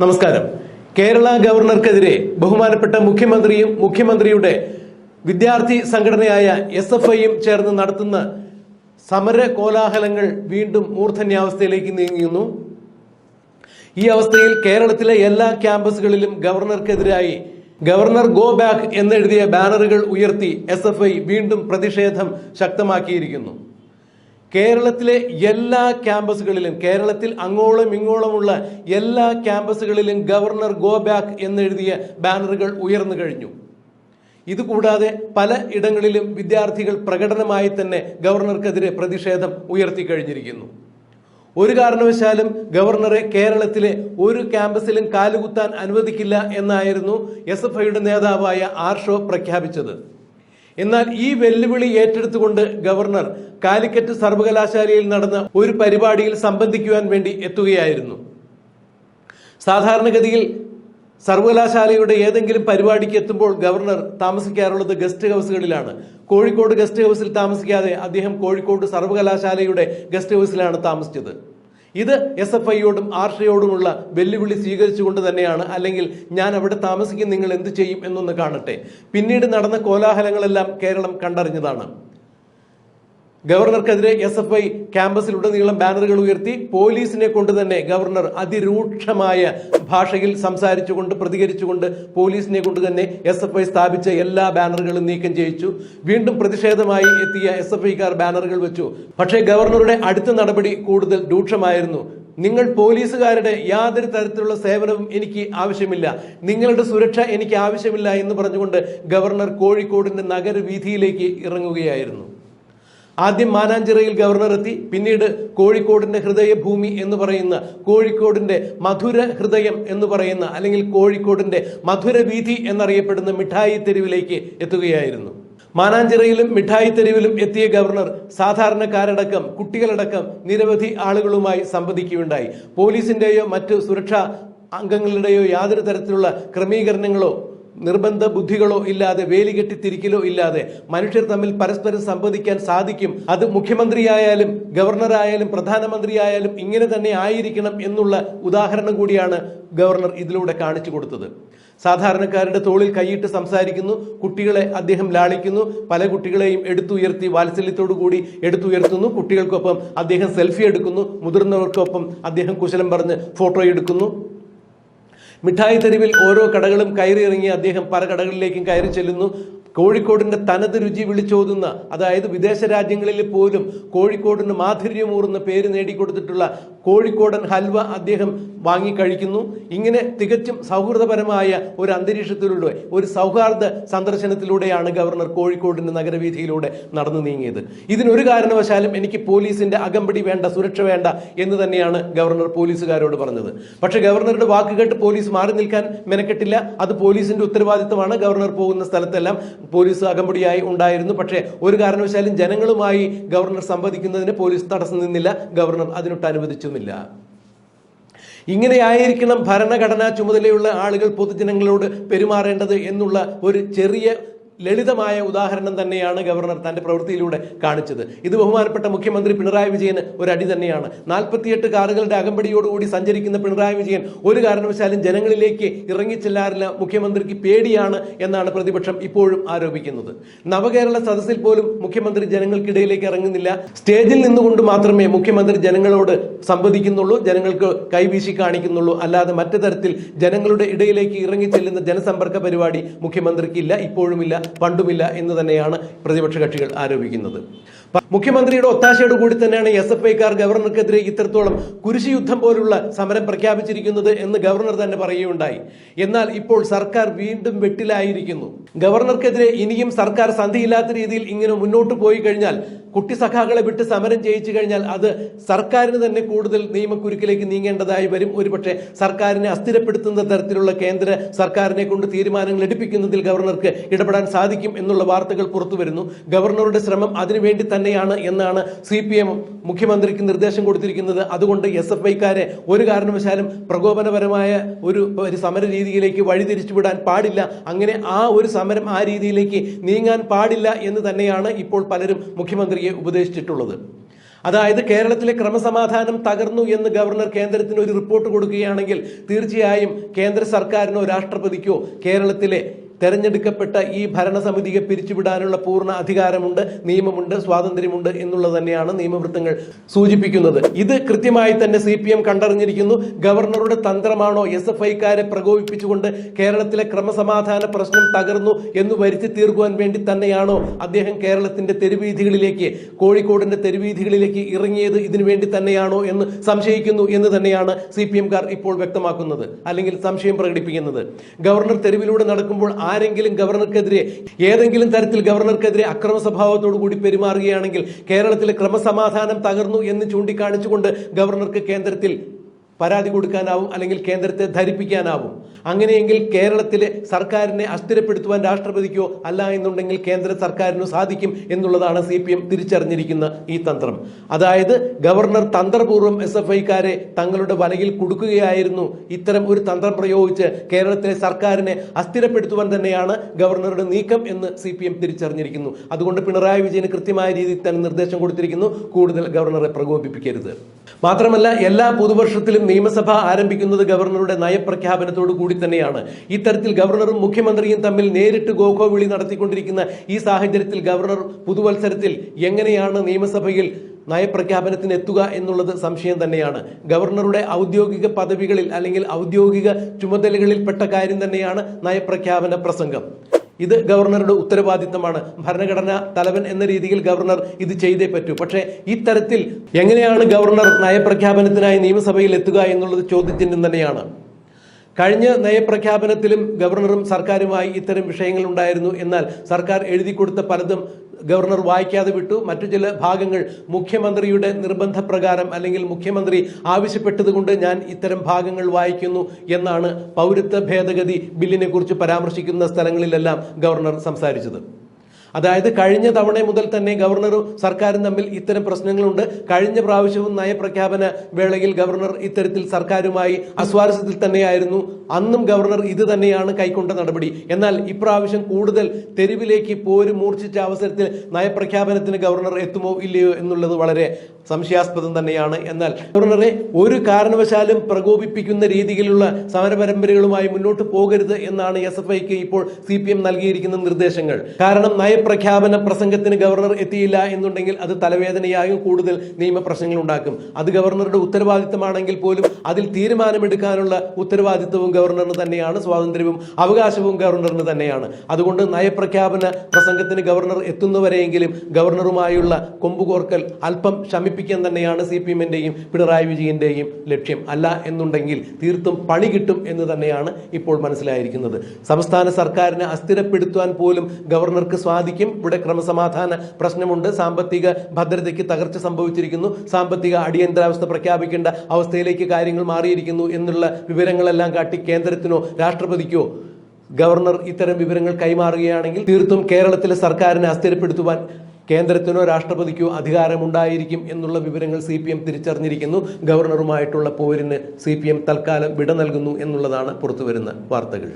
നമസ്കാരം. കേരള ഗവർണർക്കെതിരെ ബഹുമാനപ്പെട്ട മുഖ്യമന്ത്രിയും മുഖ്യമന്ത്രിയുടെ വിദ്യാർത്ഥി സംഘടനയായ എസ് എഫ് ഐയും ചേർന്ന് നടത്തുന്ന സമര കോലാഹലങ്ങൾ വീണ്ടും മൂർധന്യാവസ്ഥയിലേക്ക് നീങ്ങുന്നു. ഈ അവസ്ഥയിൽ കേരളത്തിലെ എല്ലാ ക്യാമ്പസുകളിലും ഗവർണർക്കെതിരായി ഗവർണർ ഗോ ബാക്ക് എന്നെഴുതിയ ബാനറുകൾ ഉയർത്തി എസ് വീണ്ടും പ്രതിഷേധം ശക്തമാക്കിയിരിക്കുന്നു. കേരളത്തിലെ എല്ലാ ക്യാമ്പസുകളിലും കേരളത്തിൽ അങ്ങോളം ഇങ്ങോളമുള്ള എല്ലാ ക്യാമ്പസുകളിലും ഗവർണർ ഗോ ബാക്ക് എന്നെഴുതിയ ബാനറുകൾ ഉയർന്നു കഴിഞ്ഞു. ഇതുകൂടാതെ പല ഇടങ്ങളിലും വിദ്യാർത്ഥികൾ പ്രകടനമായി തന്നെ ഗവർണർക്കെതിരെ പ്രതിഷേധം ഉയർത്തി കഴിഞ്ഞിരിക്കുന്നു. ഒരു കാരണവശാലും ഗവർണറെ കേരളത്തിലെ ഒരു ക്യാമ്പസിലും കാലുകുത്താൻ അനുവദിക്കില്ല എന്നായിരുന്നു എസ് എഫ് ഐയുടെ നേതാവായ ആർഷോ പ്രഖ്യാപിച്ചത്. എന്നാൽ ഈ വെല്ലുവിളി ഏറ്റെടുത്തുകൊണ്ട് ഗവർണർ കാലിക്കറ്റ് സർവകലാശാലയിൽ നടന്ന ഒരു പരിപാടിയിൽ സംബന്ധിക്കുവാൻ വേണ്ടി എത്തുകയായിരുന്നു. സാധാരണഗതിയിൽ സർവകലാശാലയുടെ ഏതെങ്കിലും പരിപാടിക്ക് എത്തുമ്പോൾ ഗവർണർ താമസിക്കാറുള്ളത് ഗസ്റ്റ് ഹൗസുകളിലാണ്. കോഴിക്കോട് ഗസ്റ്റ് ഹൗസിൽ താമസിക്കാതെ അദ്ദേഹം കോഴിക്കോട് സർവകലാശാലയുടെ ഗസ്റ്റ് ഹൗസിലാണ് താമസിച്ചത്. ഇത് എസ് എഫ് ഐയോടും ആർഷയോടുമുള്ള വെല്ലുവിളി സ്വീകരിച്ചുകൊണ്ട് തന്നെയാണ്. അല്ലെങ്കിൽ ഞാൻ അവിടെ താമസിക്കും നിങ്ങൾ എന്ത് ചെയ്യും എന്നൊന്ന് കാണട്ടെ. പിന്നീട് നടന്ന കോലാഹലങ്ങളെല്ലാം കേരളം കണ്ടറിഞ്ഞതാണ്. ഗവർണർക്കെതിരെ എസ് എഫ് ഐ ക്യാമ്പസിലുടനീളം ബാനറുകൾ ഉയർത്തി പോലീസിനെ കൊണ്ട് തന്നെ ഗവർണർ അതിരൂക്ഷമായ ഭാഷയിൽ സംസാരിച്ചുകൊണ്ട് പ്രതികരിച്ചുകൊണ്ട് പോലീസിനെ കൊണ്ട് തന്നെ എസ് എഫ് ഐ സ്ഥാപിച്ച എല്ലാ ബാനറുകളും നീക്കം ചെയ്യിച്ചു. വീണ്ടും പ്രതിഷേധമായി എത്തിയ എസ് എഫ് ഐക്കാർ ബാനറുകൾ വെച്ചു. പക്ഷേ ഗവർണറുടെ അടുത്ത നടപടി കൂടുതൽ രൂക്ഷമായിരുന്നു. നിങ്ങൾ പോലീസുകാരുടെ യാതൊരു തരത്തിലുള്ള സേവനവും എനിക്ക് ആവശ്യമില്ല. നിങ്ങളുടെ സുരക്ഷ എനിക്ക് ആവശ്യമില്ല എന്ന് പറഞ്ഞുകൊണ്ട് ഗവർണർ കോഴിക്കോടിന്റെ നഗരവീഥിയിലേക്ക് ഇറങ്ങുകയായിരുന്നു. ആദ്യം മാനാഞ്ചിറയിൽ ഗവർണർ എത്തി പിന്നീട് കോഴിക്കോടിന്റെ ഹൃദയഭൂമി എന്ന് പറയുന്ന കോഴിക്കോടിന്റെ മധുര ഹൃദയം എന്ന് പറയുന്ന അല്ലെങ്കിൽ കോഴിക്കോടിന്റെ മധുര വീഥി എന്നറിയപ്പെടുന്ന മിഠായി തെരുവിലേക്ക് എത്തുകയായിരുന്നു. മാനാഞ്ചിറയിലും മിഠായി തെരുവിലും എത്തിയ ഗവർണർ സാധാരണക്കാരടക്കം കുട്ടികളടക്കം നിരവധി ആളുകളുമായി സംവദിക്കുകയുണ്ടായി. പോലീസിന്റെയോ മറ്റു സുരക്ഷാ അംഗങ്ങളുടെയോ യാതൊരു തരത്തിലുള്ള ക്രമീകരണങ്ങളോ നിർബന്ധ ബുദ്ധികളോ ഇല്ലാതെ വേലികെട്ടിത്തിരിക്കലോ ഇല്ലാതെ മനുഷ്യർ തമ്മിൽ പരസ്പരം സംവദിക്കാൻ സാധിക്കും. അത് മുഖ്യമന്ത്രിയായാലും ഗവർണറായാലും പ്രധാനമന്ത്രിയായാലും ഇങ്ങനെ തന്നെ ആയിരിക്കണം എന്നുള്ള ഉദാഹരണം കൂടിയാണ് ഗവർണർ ഇതിലൂടെ കാണിച്ചു കൊടുത്തത്. സാധാരണക്കാരുടെ തോളിൽ കൈയിട്ട് സംസാരിക്കുന്നു കുട്ടികളെ അദ്ദേഹം ലാളിക്കുന്നു പല കുട്ടികളെയും എടുത്തുയർത്തി വാത്സല്യത്തോടു കൂടി എടുത്തുയർത്തുന്നു കുട്ടികൾക്കൊപ്പം അദ്ദേഹം സെൽഫി എടുക്കുന്നു മുതിർന്നവർക്കൊപ്പം അദ്ദേഹം കുശലം പറഞ്ഞ് ഫോട്ടോ എടുക്കുന്നു. മിഠായി തെരുവിൽ ഓരോ കടകളും കയറി ഇറങ്ങി അദ്ദേഹം പല കടകളിലേക്കും കയറി ചെല്ലുന്നു. കോഴിക്കോടിന്റെ തനത് രുചി വിളിച്ചോതുന്ന അതായത് വിദേശ രാജ്യങ്ങളിൽ പോലും കോഴിക്കോടിന് മാധുര്യമൂറുന്ന പേര് നേടിക്കൊടുത്തിട്ടുള്ള കോഴിക്കോടൻ ഹൽവ അദ്ദേഹം വാങ്ങി കഴിക്കുന്നു ഇങ്ങനെ തികച്ചും സൗഹൃദപരമായ ഒരു അന്തരീക്ഷത്തിലൂടെ ഒരു സൗഹാർദ്ദ സന്ദർശനത്തിലൂടെയാണ് ഗവർണർ കോഴിക്കോടിന്റെ നഗരവീഥിയിലൂടെ നടന്നു നീങ്ങിയത്. ഇതിനൊരു കാരണവശാലും എനിക്ക് പോലീസിന്റെ അകമ്പടി വേണ്ട സുരക്ഷ വേണ്ട എന്ന് തന്നെയാണ് ഗവർണർ പോലീസുകാരോട് പറഞ്ഞത്. പക്ഷേ ഗവർണറുടെ വാക്ക് കേട്ട് പോലീസ് മാറി നിൽക്കാൻ മെനക്കെട്ടില്ല. അത് പോലീസിന്റെ ഉത്തരവാദിത്തമാണ് ഗവർണർ പോകുന്ന സ്ഥലത്തെല്ലാം. പോലീസ് അകമ്പടിയായി ഉണ്ടായിരുന്നു. പക്ഷേ ഒരു കാരണവശാലും ജനങ്ങളുമായി ഗവർണർ സംവദിക്കുന്നതിന് പോലീസ് തടസ്സം നിന്നില്ല. ഗവർണർ അതിനൊട്ട് അനുവദിച്ചുമില്ല. ഇങ്ങനെയായിരിക്കണം ഭരണഘടനാ ചുമതലയുള്ള ആളുകൾ പൊതുജനങ്ങളോട് പെരുമാറേണ്ടത് എന്നുള്ള ഒരു ചെറിയ ലളിതമായ ഉദാഹരണം തന്നെയാണ് ഗവർണർ തന്റെ പ്രവൃത്തിയിലൂടെ കാണിച്ചത്. ഇത് ബഹുമാനപ്പെട്ട മുഖ്യമന്ത്രി പിണറായി വിജയന് ഒരു അടി തന്നെയാണ്. നാൽപ്പത്തിയെട്ട് കാറുകളുടെ അകമ്പടിയോടുകൂടി സഞ്ചരിക്കുന്ന പിണറായി വിജയൻ ഒരു കാരണവശാലും ജനങ്ങളിലേക്ക് ഇറങ്ങിച്ചെല്ലാറില്ല മുഖ്യമന്ത്രിക്ക് പേടിയാണ് എന്നാണ് പ്രതിപക്ഷം ഇപ്പോഴും ആരോപിക്കുന്നത്. നവകേരള സദസ്സിൽ പോലും മുഖ്യമന്ത്രി ജനങ്ങൾക്കിടയിലേക്ക് ഇറങ്ങുന്നില്ല. സ്റ്റേജിൽ നിന്നുകൊണ്ട് മാത്രമേ മുഖ്യമന്ത്രി ജനങ്ങളോട് സംവദിക്കുന്നുള്ളൂ ജനങ്ങൾക്ക് കൈവീശി കാണിക്കുന്നുള്ളൂ. അല്ലാതെ മറ്റു തരത്തിൽ ജനങ്ങളുടെ ഇടയിലേക്ക് ഇറങ്ങിച്ചെല്ലുന്ന ജനസമ്പർക്ക പരിപാടി ഇപ്പോഴും ഇപ്പോഴുമില്ല. പണ്ടുമില്ല എന്ന് തന്നെയാണ് പ്രതിപക്ഷ കക്ഷികൾ ആരോപിക്കുന്നത്. മുഖ്യമന്ത്രിയുടെ ഒത്താശയോട് കൂടി തന്നെയാണ് എസ് എഫ് ഐക്കാർ ഗവർണർക്കെതിരെ ഇത്രത്തോളം കുരിശി യുദ്ധം പോലുള്ള സമരം പ്രഖ്യാപിച്ചിരിക്കുന്നത് എന്ന് ഗവർണർ തന്നെ പറയുകയുണ്ടായി. എന്നാൽ ഇപ്പോൾ സർക്കാർ വീണ്ടും വെട്ടിലായിരിക്കുന്നു. ഗവർണർക്കെതിരെ ഇനിയും സർക്കാർ സന്ധിയില്ലാത്ത രീതിയിൽ ഇങ്ങനെ മുന്നോട്ട് പോയി കഴിഞ്ഞാൽ കുട്ടി സഖാക്കളെ വിട്ട് സമരം ചെയ്യിച്ചു കഴിഞ്ഞാൽ അത് സർക്കാരിന് തന്നെ കൂടുതൽ നിയമക്കുരുക്കിലേക്ക് നീങ്ങേണ്ടതായി വരും. ഒരുപക്ഷെ സർക്കാരിനെ അസ്ഥിരപ്പെടുത്തുന്ന തരത്തിലുള്ള കേന്ദ്ര സർക്കാരിനെ കൊണ്ട് തീരുമാനങ്ങൾ എടുപ്പിക്കുന്നതിൽ ഗവർണർക്ക് ഇടപെടാൻ സാധിക്കും എന്നുള്ള വാർത്തകൾ പുറത്തു വരുന്നു. ഗവർണറുടെ ശ്രമം അതിനുവേണ്ടി തന്നെയാണ് എന്നാണ് സി പി എം മുഖ്യമന്ത്രിക്ക് നിർദ്ദേശം കൊടുത്തിരിക്കുന്നത്. അതുകൊണ്ട് എസ് എഫ് ഐക്കാരെ ഒരു കാരണവശാലും പ്രകോപനപരമായ ഒരു ഒരു സമര രീതിയിലേക്ക് വഴിതിരിച്ചുവിടാൻ പാടില്ല. അങ്ങനെ ആ ഒരു സമരം ആ രീതിയിലേക്ക് നീങ്ങാൻ പാടില്ല എന്ന് തന്നെയാണ് ഇപ്പോൾ പലരും മുഖ്യമന്ത്രിയെ ഉപദേശിച്ചിട്ടുള്ളത്. അതായത് കേരളത്തിലെ ക്രമസമാധാനം തകർന്നു എന്ന് ഗവർണർ കേന്ദ്രത്തിന് ഒരു റിപ്പോർട്ട് കൊടുക്കുകയാണെങ്കിൽ തീർച്ചയായും കേന്ദ്ര സർക്കാരിനോ രാഷ്ട്രപതിക്കോ കേരളത്തിലെ തെരഞ്ഞെടുക്കപ്പെട്ട ഈ ഭരണസമിതിയെ പിരിച്ചുവിടാനുള്ള പൂർണ അധികാരമുണ്ട് നിയമമുണ്ട് സ്വാതന്ത്ര്യമുണ്ട് എന്നുള്ളത് തന്നെയാണ് നിയമവൃത്തങ്ങൾ സൂചിപ്പിക്കുന്നത്. ഇത് കൃത്യമായി തന്നെ സി പി എം കണ്ടറിഞ്ഞിരിക്കുന്നു. ഗവർണറുടെ തന്ത്രമാണോ എസ് എഫ് ഐക്കാരെ പ്രകോപിപ്പിച്ചുകൊണ്ട് കേരളത്തിലെ ക്രമസമാധാന പ്രശ്നം തകർന്നു എന്ന് വരുത്തി തീർക്കുവാൻ വേണ്ടി തന്നെയാണോ അദ്ദേഹം കേരളത്തിന്റെ തെരുവീഥികളിലേക്ക് കോഴിക്കോടിന്റെ തെരുവീഥികളിലേക്ക് ഇറങ്ങിയത് ഇതിനു വേണ്ടി തന്നെയാണോ എന്ന് സംശയിക്കുന്നു എന്ന് തന്നെയാണ് സി ഇപ്പോൾ വ്യക്തമാക്കുന്നത് അല്ലെങ്കിൽ സംശയം പ്രകടിപ്പിക്കുന്നത്. ഗവർണർ തെരുവിലൂടെ നടക്കുമ്പോൾ ആരെങ്കിലും ഗവർണർക്കെതിരെ ഏതെങ്കിലും തരത്തിൽ ഗവർണർക്കെതിരെ അക്രമ സ്വഭാവത്തോടു കൂടി പെരുമാറുകയാണെങ്കിൽ കേരളത്തിലെ ക്രമസമാധാനം തകർന്നു എന്ന് ചൂണ്ടിക്കാണിച്ചുകൊണ്ട് ഗവർണർക്ക് കേന്ദ്രത്തിൽ പരാതി കൊടുക്കാനാവും അല്ലെങ്കിൽ കേന്ദ്രത്തെ ധരിപ്പിക്കാനാവും. അങ്ങനെയെങ്കിൽ കേരളത്തിലെ സർക്കാരിനെ അസ്ഥിരപ്പെടുത്തുവാൻ രാഷ്ട്രപതിക്കോ അല്ല എന്നുണ്ടെങ്കിൽ കേന്ദ്ര സർക്കാരിനോ സാധിക്കും എന്നുള്ളതാണ് സി പി എം തിരിച്ചറിഞ്ഞിരിക്കുന്ന ഈ തന്ത്രം. അതായത് ഗവർണർ തന്ത്രപൂർവം എസ് എഫ് ഐക്കാരെ തങ്ങളുടെ വലയിൽ കൊടുക്കുകയായിരുന്നു. ഇത്തരം ഒരു തന്ത്രം പ്രയോഗിച്ച് കേരളത്തിലെ സർക്കാരിനെ അസ്ഥിരപ്പെടുത്തുവാൻ തന്നെയാണ് ഗവർണറുടെ നീക്കം എന്ന് സി പി എം തിരിച്ചറിഞ്ഞിരിക്കുന്നു. അതുകൊണ്ട് പിണറായി വിജയന് കൃത്യമായ രീതിയിൽ തന്നെ നിർദ്ദേശം കൊടുത്തിരിക്കുന്നു. കൂടുതൽ ഗവർണറെ പ്രകോപിപ്പിക്കരുത്. മാത്രമല്ല എല്ലാ പുതുവർഷത്തിലും നിയമസഭ ആരംഭിക്കുന്നത് ഗവർണറുടെ നയപ്രഖ്യാപനത്തോടു കൂടി തന്നെയാണ്. ഇത്തരത്തിൽ ഗവർണറും മുഖ്യമന്ത്രിയും തമ്മിൽ നേരിട്ട് ഗോഖോ വിളി നടത്തിക്കൊണ്ടിരിക്കുന്ന ഈ സാഹചര്യത്തിൽ ഗവർണർ പുതുവത്സരത്തിൽ എങ്ങനെയാണ് നിയമസഭയിൽ നയപ്രഖ്യാപനത്തിന് എത്തുക എന്നുള്ളത് സംശയം തന്നെയാണ്. ഗവർണറുടെ ഔദ്യോഗിക പദവികളിൽ അല്ലെങ്കിൽ ഔദ്യോഗിക ചുമതലകളിൽപ്പെട്ട കാര്യം തന്നെയാണ് നയപ്രഖ്യാപന പ്രസംഗം. ഇത് ഗവർണറുടെ ഉത്തരവാദിത്തമാണ്. ഭരണഘടനാ തലവൻ എന്ന രീതിയിൽ ഗവർണർ ഇത് ചെയ്തേ പറ്റൂ. പക്ഷേ ഇത്തരത്തിൽ എങ്ങനെയാണ് ഗവർണർ നയപ്രഖ്യാപനത്തിനായി നിയമസഭയിൽ എത്തുക എന്നുള്ളത് ചോദ്യചിഹ്നം തന്നെയാണ്. കഴിഞ്ഞ നയപ്രഖ്യാപനത്തിലും ഗവർണറും സർക്കാരുമായി ഇത്തരം വിഷയങ്ങൾ ഉണ്ടായിരുന്നു. എന്നാൽ സർക്കാർ എഴുതി കൊടുത്ത പലതും ഗവർണർ വായിക്കാതെ വിട്ടു. മറ്റു ചില ഭാഗങ്ങൾ മുഖ്യമന്ത്രിയുടെ നിർബന്ധപ്രകാരം അല്ലെങ്കിൽ മുഖ്യമന്ത്രി ആവശ്യപ്പെട്ടതുകൊണ്ട് ഞാൻ ഇത്തരം ഭാഗങ്ങൾ വായിക്കുന്നു എന്നാണ് പൗരത്വ ഭേദഗതി ബില്ലിനെ കുറിച്ച് പരാമർശിക്കുന്ന സ്ഥലങ്ങളിലെല്ലാം ഗവർണർ സംസാരിച്ചത്. അതായത് കഴിഞ്ഞ തവണ മുതൽ തന്നെ ഗവർണറും സർക്കാരും തമ്മിൽ ഇത്തരം പ്രശ്നങ്ങളുണ്ട്. കഴിഞ്ഞ പ്രാവശ്യവും നയപ്രഖ്യാപന വേളയിൽ ഗവർണർ ഇത്തരത്തിൽ സർക്കാരുമായി അസ്വാരസ്യത്തിൽ തന്നെയായിരുന്നു. അന്നും ഗവർണർ ഇത് തന്നെയാണ് കൈക്കൊണ്ട നടപടി. എന്നാൽ ഇപ്രാവശ്യം കൂടുതൽ തെരുവിലേക്ക് പോര് മൂർച്ഛിച്ച അവസരത്തിൽ നയപ്രഖ്യാപനത്തിന് ഗവർണർ എത്തുമോ ഇല്ലയോ എന്നുള്ളത് വളരെ സംശയാസ്പദം തന്നെയാണ്. എന്നാൽ ഗവർണറെ ഒരു കാരണവശാലും പ്രകോപിപ്പിക്കുന്ന രീതിയിലുള്ള സമരപരമ്പരകളുമായി മുന്നോട്ട് പോകരുത് എന്നാണ് എസ് എഫ് ഐക്ക് ഇപ്പോൾ സി പി എം നൽകിയിരിക്കുന്ന നിർദ്ദേശങ്ങൾ. കാരണം നയപ്രഖ്യാപന പ്രസംഗത്തിന് ഗവർണർ എത്തിയില്ല എന്നുണ്ടെങ്കിൽ അത് തലവേദനയായും കൂടുതൽ നിയമപ്രശ്നങ്ങൾ ഉണ്ടാക്കും അത് ഗവർണറുടെ ഉത്തരവാദിത്തമാണെങ്കിൽ പോലും അതിൽ തീരുമാനമെടുക്കാനുള്ള ഉത്തരവാദിത്തവും ഗവർണറിന് തന്നെയാണ് സ്വാതന്ത്ര്യവും അവകാശവും ഗവർണറിന് തന്നെയാണ്. അതുകൊണ്ട് നയപ്രഖ്യാപന പ്രസംഗത്തിന് ഗവർണർ എത്തുന്നവരെയെങ്കിലും ഗവർണറുമായുള്ള കൊമ്പുകോർക്കൽ അല്പം ശമിപ്പിക്കാൻ തന്നെയാണ് സി പി എമ്മിന്റെയും പിണറായി വിജയന്റെയും ലക്ഷ്യം. അല്ല എന്നുണ്ടെങ്കിൽ തീർത്തും പണി കിട്ടും എന്ന് തന്നെയാണ് ഇപ്പോൾ മനസ്സിലായിരിക്കുന്നത്. സംസ്ഥാന സർക്കാരിനെ അസ്ഥിരപ്പെടുത്തുവാൻ പോലും ഗവർണർക്ക് സാധിക്കും ഇവിടെ ക്രമസമാധാന പ്രശ്നമുണ്ട്. സാമ്പത്തിക ഭദ്രതയ്ക്ക് തകർച്ച സംഭവിച്ചിരിക്കുന്നു. സാമ്പത്തിക അടിയന്തരാവസ്ഥ പ്രഖ്യാപിക്കേണ്ട അവസ്ഥയിലേക്ക് കാര്യങ്ങൾ മാറിയിരിക്കുന്നു എന്നുള്ള വിവരങ്ങളെല്ലാം കാട്ടി കേന്ദ്രത്തിനോ രാഷ്ട്രപതിക്കോ ഗവർണർ ഇത്തരം വിവരങ്ങൾ കൈമാറുകയാണെങ്കിൽ തീർത്തും കേരളത്തിലെ സർക്കാരിനെ അസ്ഥിരപ്പെടുത്തുവാൻ കേന്ദ്രത്തിനോ രാഷ്ട്രപതിക്കോ അധികാരമുണ്ടായിരിക്കും എന്നുള്ള വിവരങ്ങൾ സി പി എം തിരിച്ചറിഞ്ഞിരിക്കുന്നു. ഗവർണറുമായിട്ടുള്ള പോരിന് സി പി എം തൽക്കാലം വിട നൽകുന്നു എന്നുള്ളതാണ് പുറത്തുവരുന്ന വാർത്തകൾ.